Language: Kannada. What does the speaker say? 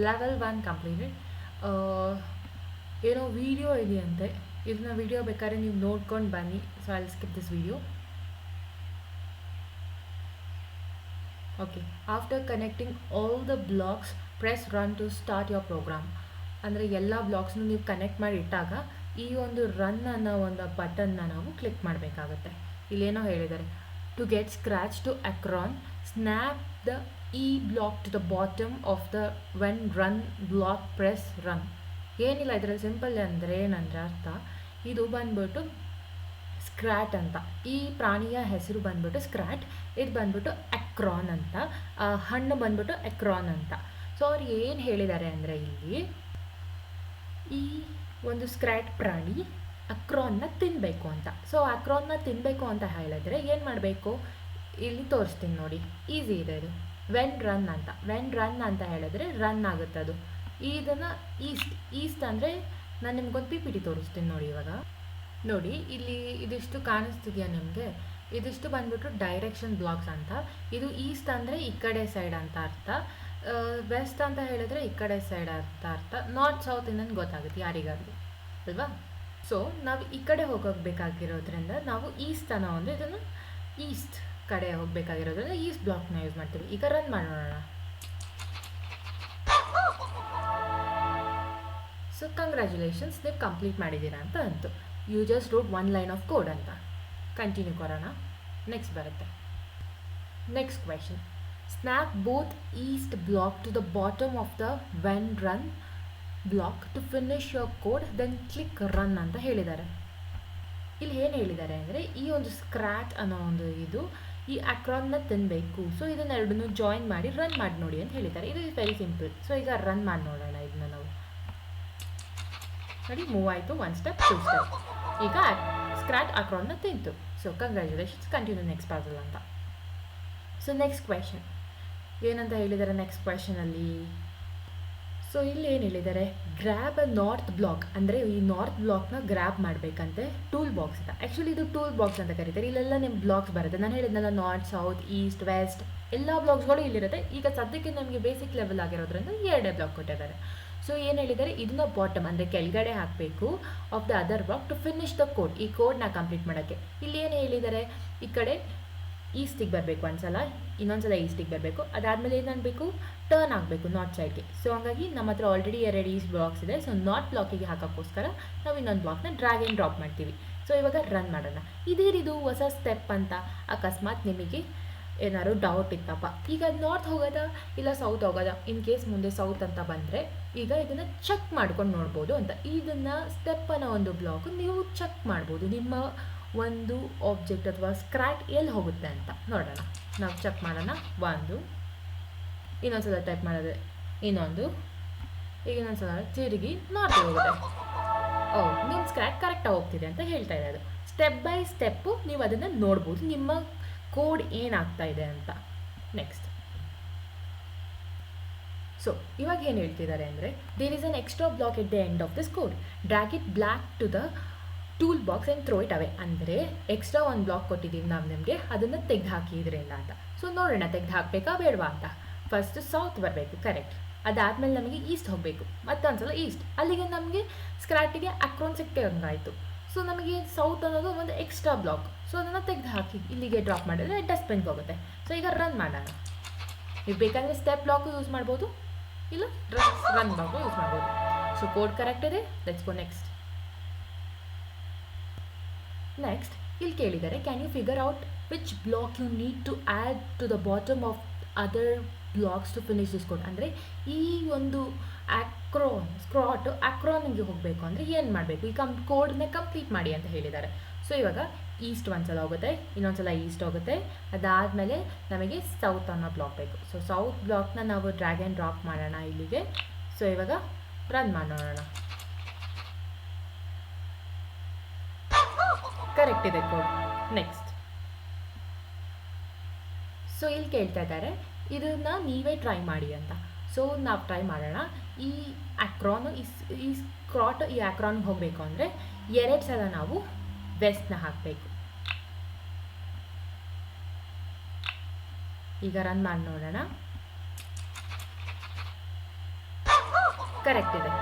ಲೆವೆಲ್ ಒನ್ ಕಂಪ್ಲೀಟೆಡ್ ಏನೋ ವಿಡಿಯೋ ಇದೆಯಂತೆ ಇದನ್ನ ವಿಡಿಯೋ ಬೇಕಾದ್ರೆ ನೀವು ನೋಡ್ಕೊಂಡು ಬನ್ನಿ so I skip this video okay after connecting all the blocks press run to start your program ಅಂದರೆ ಎಲ್ಲ ಬ್ಲಾಕ್ಸ್ನು ನೀವು ಕನೆಕ್ಟ್ ಮಾಡಿ ಇಟ್ಟಾಗ ಈ ಒಂದು ರನ್ ಅನ್ನೋ ಒಂದು ಬಟನ್ನ ನಾವು ಕ್ಲಿಕ್ ಮಾಡಬೇಕಾಗುತ್ತೆ ಇಲ್ಲೇನೋ ಹೇಳಿದ್ದಾರೆ to get Scratch to acorn snap the E block to the bottom of the when run block press run ಏನಿಲ್ಲ ಇದರಲ್ಲಿ ಸಿಂಪಲ್ ಅಂದರೆ ಏನಂದರೆ ಅರ್ಥ? ಇದು ಬಂದ್ಬಿಟ್ಟು ಸ್ಕ್ರ್ಯಾಟ್ ಅಂತ. ಈ ಪ್ರಾಣಿಯ ಹೆಸರು ಬಂದ್ಬಿಟ್ಟು ಸ್ಕ್ರ್ಯಾಟ್ ಇದು ಬಂದ್ಬಿಟ್ಟು ಅಕ್ರಾನ್ ಅಂತ. ಹಣ್ಣು ಬಂದ್ಬಿಟ್ಟು ಅಕ್ರಾನ್ ಅಂತ. ಸೊ ಅವ್ರು ಏನು ಹೇಳಿದ್ದಾರೆ ಅಂದರೆ ಇಲ್ಲಿ, ಈ ಒಂದು ಸ್ಕ್ರ್ಯಾಟ್ ಪ್ರಾಣಿ ಅಕ್ರಾನ್ನ ತಿನ್ನಬೇಕು ಅಂತ. ಸೊ ಅಕ್ರಾನ್ನ ತಿನ್ನಬೇಕು ಅಂತ ಹೇಳಿದ್ರೆ ಏನು ಮಾಡಬೇಕು? ಇಲ್ಲಿ ತೋರಿಸ್ತೀನಿ ನೋಡಿ. ಈಸಿ ಇದೆ ಇದು. ವೆನ್ ರನ್ ಅಂತ. ವೆನ್ ರನ್ ಅಂತ ಹೇಳಿದ್ರೆ ರನ್ ಆಗುತ್ತೆ ಅದು. ಇದನ್ನು ಈಸ್ಟ್ ಈಸ್ಟ್ ಅಂದರೆ ನಾನು ನಿಮ್ಗೊಂದು ಪಿ ಪಿ ಟಿ ತೋರಿಸ್ತೀನಿ ನೋಡಿ ಇವಾಗ. ನೋಡಿ, ಇಲ್ಲಿ ಇದಿಷ್ಟು ಕಾಣಿಸ್ತಿದೆಯಾ ನಿಮಗೆ? ಇದಿಷ್ಟು ಬಂದ್ಬಿಟ್ಟು ಡೈರೆಕ್ಷನ್ ಬ್ಲಾಕ್ಸ್ ಅಂತ. ಇದು ಈಸ್ಟ್ ಅಂದರೆ ಈ ಕಡೆ ಸೈಡ್ ಅಂತ ಅರ್ಥ. ವೆಸ್ಟ್ ಅಂತ ಹೇಳಿದ್ರೆ ಈ ಕಡೆ ಸೈಡ್ ಅಂತ ಅರ್ಥ. ನಾರ್ತ್ ಸೌತ್ ಇನ್ನೊಂದು ಗೊತ್ತಾಗುತ್ತೆ ಯಾರಿಗಾದ್ರೂ. ಅಲ್ವಾ? ಸೊ ನಾವು ಈ ಕಡೆ ಹೋಗಬೇಕಾಗಿರೋದ್ರಿಂದ ನಾವು ಈಸ್ಟ್ ಅನ್ನೋ ಒಂದು ಇದನ್ನು ಈಸ್ಟ್ ಕಡೆ ಹೋಗಬೇಕಾಗಿರೋದ್ರಿಂದ ಈಸ್ಟ್ ಬ್ಲಾಕ್ನ ಯೂಸ್ ಮಾಡ್ತೀವಿ. ಈಗ ರನ್ ಮಾಡೋಣ. ಸೊ ಕಂಗ್ರ್ಯಾಚುಲೇಷನ್ಸ್ ನೀವು ಕಂಪ್ಲೀಟ್ ಮಾಡಿದ್ದೀರಾ ಅಂತ ಅಂತು. You just wrote one line of code ಅಂತ. ಕಂಟಿನ್ಯೂ ಕೊರೋಣ ನೆಕ್ಸ್ಟ್ ಬರುತ್ತೆ. Next question snap both east block to the bottom of the when run block to finish your code then click run ಅಂತ ಹೇಳಿದ್ದಾರೆ. ಇಲ್ಲಿ ಏನು ಹೇಳಿದ್ದಾರೆ ಅಂದರೆ, ಈ ಒಂದು ಸ್ಕ್ರ್ಯಾಚ್ ಅನ್ನೋ ಒಂದು ಇದು ಈ ಅಕ್ರಾನ್ನ ತಿನ್ನಬೇಕು ಸೊ ಇದನ್ನೆರಡನ್ನೂ ಜಾಯಿನ್ ಮಾಡಿ ರನ್ ಮಾಡಿ ನೋಡಿ ಅಂತ ಹೇಳಿದ್ದಾರೆ. ಇದು ಇಸ್ ವೆರಿ ಸಿಂಪಲ್ ಸೊ ಈಗ ರನ್ ಮಾಡಿ ನೋಡೋಣ ಇದನ್ನ ನಾವು. ನೋಡಿ ಮೂವ್ ಆಯಿತು. ಒನ್ ಸ್ಟೆಪ್ ಟೂ ಸ್ಟೆಪ್ ಈಗ ಸ್ಕ್ರ್ಯಾಚ್ ಅಕ್ರಾನ್ನ ತಿಂತು. So congratulations continue next puzzle ಅಂತ. ಸೊ ನೆಕ್ಸ್ಟ್ ಕ್ವೆಶನ್ ಏನಂತ ಹೇಳಿದ್ದಾರೆ ನೆಕ್ಸ್ಟ್ ಕ್ವೆಶನಲ್ಲಿ ಸೊ ಇಲ್ಲಿ ಏನು ಹೇಳಿದ್ದಾರೆ ಗ್ರ್ಯಾಬ್ ಅ ನಾರ್ತ್ ಬ್ಲಾಕ್ ಅಂದರೆ ಈ ನಾರ್ತ್ ಬ್ಲಾಕ್ನ ಗ್ರ್ಯಾಬ್ ಮಾಡಬೇಕಂತೆ ಟೂಲ್ ಬಾಕ್ಸ್ ಅಂತ. ಆ್ಯಕ್ಚುಲಿ ಇದು ಟೂಲ್ ಬಾಕ್ಸ್ ಅಂತ ಕರೀತಾರೆ. ಇಲ್ಲೆಲ್ಲ ನಿಮ್ಮ ಬ್ಲಾಕ್ಸ್ ಬರುತ್ತೆ. ನಾನು ಹೇಳಿದ್ನಲ್ಲ ನಾರ್ತ್ ಸೌತ್ ಈಸ್ಟ್ ವೆಸ್ಟ್ ಎಲ್ಲ ಬ್ಲಾಕ್ಸ್ಗಳು ಇಲ್ಲಿರುತ್ತೆ. ಈಗ ಸದ್ಯಕ್ಕೆ ನಮಗೆ ಬೇಸಿಕ್ ಲೆವೆಲ್ ಆಗಿರೋದ್ರಿಂದ ಎರಡೇ ಬ್ಲಾಕ್ ಕೊಟ್ಟಿದ್ದಾರೆ. ಸೊ ಏನು ಹೇಳಿದ್ದಾರೆ ಇದನ್ನ ಬಾಟಮ್ ಅಂದರೆ ಕೆಳಗಡೆ ಹಾಕಬೇಕು of the other block to finish the code ಈ ಕೋಡ್ನ ಕಂಪ್ಲೀಟ್ ಮಾಡೋಕ್ಕೆ. ಇಲ್ಲಿ ಏನು ಹೇಳಿದ್ದಾರೆ ಈ ಕಡೆ ಈಸ್ಟಿಗೆ ಬರಬೇಕು ಒಂದ್ಸಲ, ಇನ್ನೊಂದ್ಸಲ ಈಸ್ಟಿಗೆ ಬರಬೇಕು. ಅದಾದಮೇಲೆ ಏನಾಗಬೇಕು ಟರ್ನ್ ಆಗಬೇಕು ನಾರ್ತ್ ಸೈಡ್ಗೆ ಸೊ ಹಂಗಾಗಿ ನಮ್ಮ ಹತ್ರ ಆಲ್ರೆಡಿ ಎರಡು ಈಸ್ಟ್ ಬ್ಲಾಕ್ಸ್ ಇದೆ. ಸೊ ನಾರ್ತ್ ಬ್ಲಾಕಿಗೆ ಹಾಕೋಕ್ಕೋಸ್ಕರ ನಾವು ಇನ್ನೊಂದು ಬ್ಲಾಕ್ನ ಡ್ರ್ಯಾಗ್ ಆ್ಯಂಡ್ ಡ್ರಾಪ್ ಮಾಡ್ತೀವಿ. ಸೊ ಇವಾಗ ರನ್ ಮಾಡೋಣ. ಇದೇನಿದು ಹೊಸ ಸ್ಟೆಪ್ ಅಂತ ಅಕಸ್ಮಾತ್ ನಿಮಗೆ ಏನಾದ್ರು ಡೌಟ್ ಇತ್ತಪ್ಪ. ಈಗ ನಾರ್ತ್ ಹೋಗೋದಾ ಇಲ್ಲ ಸೌತ್ ಹೋಗೋದಾ? ಇನ್ ಕೇಸ್ ಮುಂದೆ ಸೌತ್ ಅಂತ ಬಂದರೆ, ಈಗ ಇದನ್ನು ಚೆಕ್ ಮಾಡ್ಕೊಂಡು ನೋಡ್ಬೋದು ಅಂತ. ಇದನ್ನು ಸ್ಟೆಪ್ ಅನ್ನೋ ಒಂದು ಬ್ಲಾಕ್ ನೀವು ಚೆಕ್ ಮಾಡ್ಬೋದು. ನಿಮ್ಮ ಒಂದು ಆಬ್ಜೆಕ್ಟ್ ಅಥವಾ ಸ್ಕ್ರ್ಯಾಟ್ ಎಲ್ಲಿ ಹೋಗುತ್ತೆ ಅಂತ ನೋಡೋಣ. ನಾವು ಚೆಕ್ ಮಾಡೋಣ. ಒಂದು, ಇನ್ನೊಂದ್ಸಲ ಟೈಪ್ ಮಾಡೋದು ಇನ್ನೊಂದು ಈಗ ಇನ್ನೊಂದ್ಸಲ ತಿರುಗಿ ನಾರ್ತ್ ಹೋಗುತ್ತೆ. ಓ ನಿಮ್ಮ ಸ್ಕ್ರ್ಯಾಟ್ ಕರೆಕ್ಟಾಗಿ ಹೋಗ್ತಿದೆ ಅಂತ ಹೇಳ್ತಾ ಇದೆ ಅದು ಸ್ಟೆಪ್ ಬೈ ಸ್ಟೆಪ್ಪು ನೀವು ಅದನ್ನು ನೋಡ್ಬೋದು. ನಿಮ್ಮ ಕೋಡ್ ಏನಾಗ್ತಾ ಇದೆ ಅಂತ. ನೆಕ್ಸ್ಟ್ ಸೊ ಇವಾಗ ಏನು ಹೇಳ್ತಿದ್ದಾರೆ ಅಂದರೆ there is an extra block at the end of this code drag it back to the tool box and throw it away ಅಂದರೆ ಎಕ್ಸ್ಟ್ರಾ ಒಂದು ಬ್ಲಾಕ್ ಕೊಟ್ಟಿದ್ದೀವಿ ನಾವು ನಿಮಗೆ, ಅದನ್ನು ತೆಗೆದು ಹಾಕಿ ಇದರಿಂದ ಅಂತ. ಸೊ ನೋಡೋಣ ತೆಗೆದು ಹಾಕಬೇಕಾ ಬೇಡವಾ ಅಂತ. ಫಸ್ಟ್ ಸೌತ್ ಬರಬೇಕು ಕರೆಕ್ಟ್ ಅದಾದಮೇಲೆ ನಮಗೆ ಈಸ್ಟ್ ಹೋಗಬೇಕು, ಮತ್ತೊಂದ್ಸಲ ಈಸ್ಟ್ ಅಲ್ಲಿಗೆ ನಮಗೆ ಸ್ಕ್ರಾಟಿಗೆ ಅಕ್ರೋನ್ ಸಿಕ್ತಂಗಾಯಿತು ಸೊ ನಮಗೆ ಸೌತ್ ಅನ್ನೋದು ಒಂದು ಎಕ್ಸ್ಟ್ರಾ ಬ್ಲಾಕ್ ಸೊ ಅದನ್ನು ತೆಗೆದು ಹಾಕಿ ಇಲ್ಲಿಗೆ ಡ್ರಾಪ್ ಮಾಡಿದ್ರೆ ಡಸ್ಟ್ಬಿನ್ಗೆ ಹೋಗುತ್ತೆ. ಸೊ ಈಗ ರನ್ ಮಾಡೋಣ. ನೀವು ಬೇಕಾದರೆ ಸ್ಟೆಪ್ ಬ್ಲಾಕು ಯೂಸ್ ಮಾಡ್ಬೋದು. ಇಲ್ಲ ರನ್ ಬ್ಲಾಕು ಯೂಸ್ ಮಾಡ್ಬೋದು. ಸೊ ಕೋಡ್ ಕರೆಕ್ಟ್ ಇದೆ ಲೆಟ್ಸ್ ಗೋ ನೆಕ್ಸ್ಟ್ ನೆಕ್ಸ್ಟ್ ಇಲ್ಲಿ ಕೇಳಿದ್ದಾರೆ can you figure out which block you need to add to the bottom of other blocks to finish this code ಅಂದರೆ, ಈ ಒಂದು ಆಕ್ರೋನ್ ಸ್ಕ್ರಾಟ್ ಆಕ್ರೋನಿಗೆ ಹೋಗಬೇಕು ಅಂದರೆ ಏನು ಮಾಡಬೇಕು? ಈ ಕಂ ಕೋಡ್ನ ಕಂಪ್ಲೀಟ್ ಮಾಡಿ ಅಂತ ಹೇಳಿದ್ದಾರೆ. ಸೊ ಇವಾಗ ಈಸ್ಟ್ ಒಂದ್ಸಲ ಹೋಗುತ್ತೆ, ಇನ್ನೊಂದ್ಸಲ ಈಸ್ಟ್ ಹೋಗುತ್ತೆ. ಅದಾದಮೇಲೆ ನಮಗೆ ಸೌತ್ ಅನ್ನೋ ಬ್ಲಾಕ್ ಬೇಕು. ಸೊ ಸೌತ್ ಬ್ಲಾಕ್ನ ನಾವು ಡ್ರ್ಯಾಗನ್ ಡ್ರಾಪ್ ಮಾಡೋಣ ಇಲ್ಲಿಗೆ. ಸೊ ಇವಾಗ ರನ್ ಮಾಡೋಣ. ಕರೆಕ್ಟ್ ಇದೆ ಕೋಡ್ ನೆಕ್ಸ್ಟ್ ಸೊ ಇಲ್ಲಿ ಕೇಳ್ತಾ ಇದ್ದಾರೆ. ಇದನ್ನ ನೀವೇ ಟ್ರೈ ಮಾಡಿ ಅಂತ. ಸೊ ನಾವು ಟ್ರೈ ಮಾಡೋಣ. ಈ ಆಕ್ರಾನ್ ಈ ಕ್ರಾಟ್ ಈ ಸ್ಕ್ರಾಟ್ ಈ ಆಕ್ರಾನ್ಗೆ ಹೋಗಬೇಕು ಅಂದರೆ ಎರಡು ಸಲ ನಾವು ವೆಸ್ಟ್ನ ಹಾಕಬೇಕು. ಈಗ ರನ್ ಮಾಡಿ ನೋಡೋಣ. ಕರೆಕ್ಟ್ ಇದೆ.